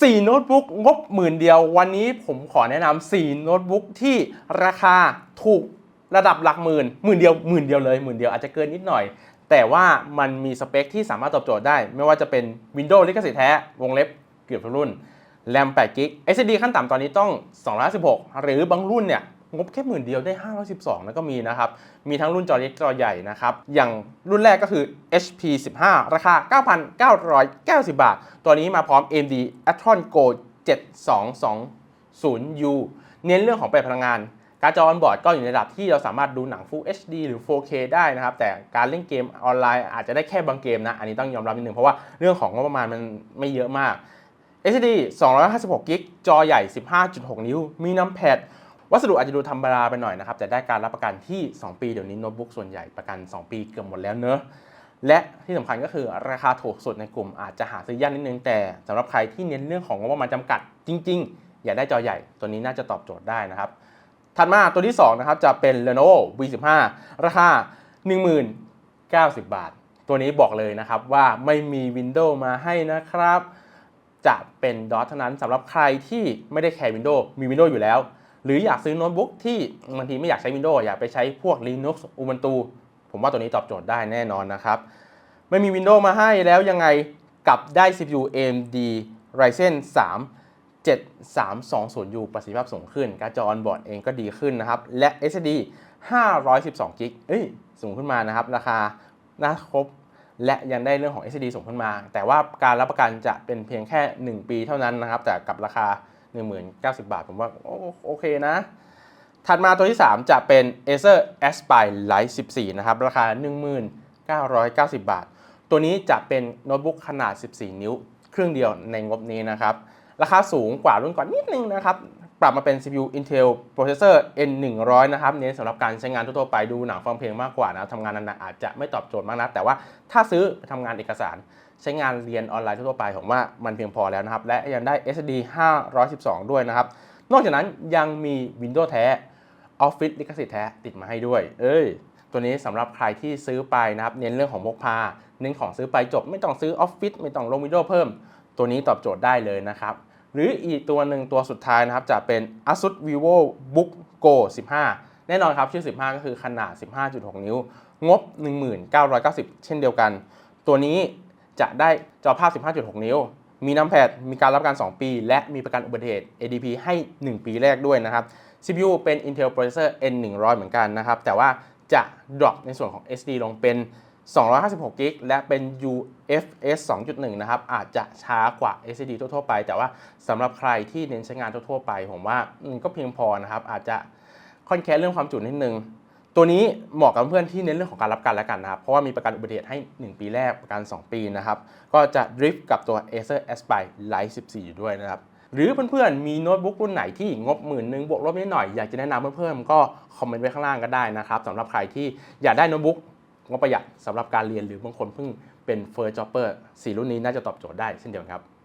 4 โน้ตบุ๊กงบหมื่นเดียว วันนี้ผมขอแนะนำ4โน้ตบุ๊กที่ราคาถูกระดับหลักหมื่นหมื่นเดียวหมื่นเดียวเลยหมื่นเดียวอาจจะเกินนิดหน่อย แต่ว่ามันมีสเปคที่สามารถตอบโจทย์ได้ ไม่ว่าจะเป็น Windows ลิขสิทธิ์แท้ วงเล็บเกือบทุกรุ่นแรม8 g b SSD ขั้นต่ำตอนนี้ต้อง216หรือบางรุ่นเนี่ย งบแค่หมื่นเดียวได้ 512 แล้วก็มีนะครับ มีทั้งรุ่นจอเล็กจอใหญ่นะครับ อย่างรุ่นแรกก็คือ HP 15 ราคา 9,990 บาท ตัวนี้มาพร้อม AMD Athlon Go 7220U เน้นเรื่องของประหยัดพลังงานการจอออนบอร์ดก็อยู่ในระดับที่เราสามารถดูหนัง Full HD หรือ 4K ได้นะครับ แต่การเล่นเกมออนไลน์อาจจะได้แค่บางเกมนะ อันนี้ต้องยอมรับนิดนึงเพราะว่าเรื่องของงบประมาณมันไม่เยอะมาก SD 256กิกจอใหญ่ 15.6 นิ้ว มีน้ำแพด วัสดุอาจจะดูธรรมดาไปหน่อยนะครับ แต่ได้การรับประกันที่ 2 ปีเดี๋ยวนี้โน้ตบุ๊กส่วนใหญ่ประกัน 2 ปีเกือบหมดแล้วเนอะและที่สำคัญก็คือราคาถูกสุดในกลุ่มอาจจะหาซื้อยากนิดนึงแต่สำหรับใครที่เน้นเรื่องของงบประมาณจำกัดจริง ๆ อยากได้จอใหญ่ตัวนี้น่าจะตอบโจทย์ได้นะครับ ถัดมาตัวที่2นะครับจะเป็น Lenovo V15 ราคา 10,090 บาท ตัวนี้บอกเลยนะครับว่าไม่มี Windows มาให้นะครับ จะเป็น DOS เท่านั้นสำหรับใครที่ไม่ได้แคร์ Windows มี Windows อยู่แล้ว หรืออยากซื้อโน้ตบุ๊กที่บางทีไม่อยากใช้ Windows อยากไปใช้พวก Linux Ubuntu ผมว่าตัวนี้ตอบโจทย์ได้แน่นอนนะครับ ไม่มี Windows มาให้แล้วยังไงกลับได้ CPU AMD Ryzen 3 7320U ประสิทธิภาพสูงขึ้น การ์ดจอออนบอร์ดเองก็ดีขึ้นนะครับ และ SSD 512 g b เอ้ย สูงขึ้นมานะครับ ราคาน่าครบ และยังได้เรื่องของ SSD สูงขึ้นมา แต่ว่าการรับประกันจะเป็นเพียงแค่ 1 ปีเท่านั้นนะครับ แต่กับราคา 1,090 บาท ผมว่าโอโอเคนะ ถัดมาตัวที่ 3 จะเป็น Acer Aspire Lite 14 นะครับ ราคา 1990 บาท ตัวนี้จะเป็นโน้ตบุ๊กขนาด 14 นิ้ว เครื่องเดียวในงบนี้นะครับ ราคาสูงกว่ารุ่นก่อนนิดนึงนะครับ ปรับมาเป็น CPU Intel Processor N100 นะครับ เน้นสำหรับการใช้งานทั่วๆไปดูหนังฟังเพลงมากกว่านะทำงานหนักๆอาจจะไม่ตอบโจทย์มากนะ แต่ว่าถ้าซื้อไปทำงานเอกสาร ใช้งานเรียนออนไลน์ทั่วไปผมว่ามันเพียงพอแล้วนะครับ และยังได้ SSD 512 ด้วยนะครับ นอกจากนั้นยังมี Windows แท้ Office ลิขสิทธิ์แท้ติดมาให้ด้วย เอ้ยตัวนี้สำหรับใครที่ซื้อไปนะครับ เน้นเรื่องของพกพา เน้นของซื้อไปจบ ไม่ต้องซื้อ Office ไม่ต้องลง Windows เพิ่ม ตัวนี้ตอบโจทย์ได้เลยนะครับ หรืออีกตัวหนึ่งตัวสุดท้ายนะครับจะเป็น ASUS Vivo Book Go 15 แน่นอนครับชื่อ 15 ก็คือขนาด 15.6 นิ้ว งบ 1990 เช่นเดียวกัน ตัวนี้จะได้จอภาพ 15.6 นิ้ว มีน้ำแพด มีการรับประกัน2ปี และมีประกันอุบัติเหตุ ADP ให้ 1 ปีแรกด้วยนะครับ CPU เป็น Intel Processor N100 เหมือนกันนะครับ แต่ว่าจะ drop ในส่วนของ SD ลงเป็น 256กิกและเป็น UFS 2.1 นะครับ อาจจะช้ากว่า SSD ทั่วๆไป แต่ว่าสำหรับใครที่เน้นใช้งานทั่วๆไป ผมว่าก็เพียงพอนะครับ อาจจะค่อนแค้นเรื่องความจุนิดนึง ตัวนี้เหมาะกับเพื่อนที่เน้นเรื่องของการรับกันแล้วกันนะครับ เพราะว่ามีประกันอุบัติเหตุให้ 1 ปีแรกประกัน 2 ปีนะครับ ก็จะดริฟกับตัว Acer Aspire Lite 14 อยู่ด้วยนะครับหรือเพื่อนๆ มีโน้ตบุ๊กรุ่นไหนที่งบหมื่นนึงบวกลบนิดหน่อยอยากจะแนะนำเพื่อนๆก็คอมเมนต์ไว้ข้างล่างก็ได้นะครับสำหรับใครที่อยากได้โน้ตบุ๊ก งบประหยัดสำหรับการเรียนหรือบางคนเพิ่งเป็นเฟิร์สจ็อปเปอร์สีรุ่นนี้น่าจะตอบโจทย์ได้เช่นเดียวกันครับ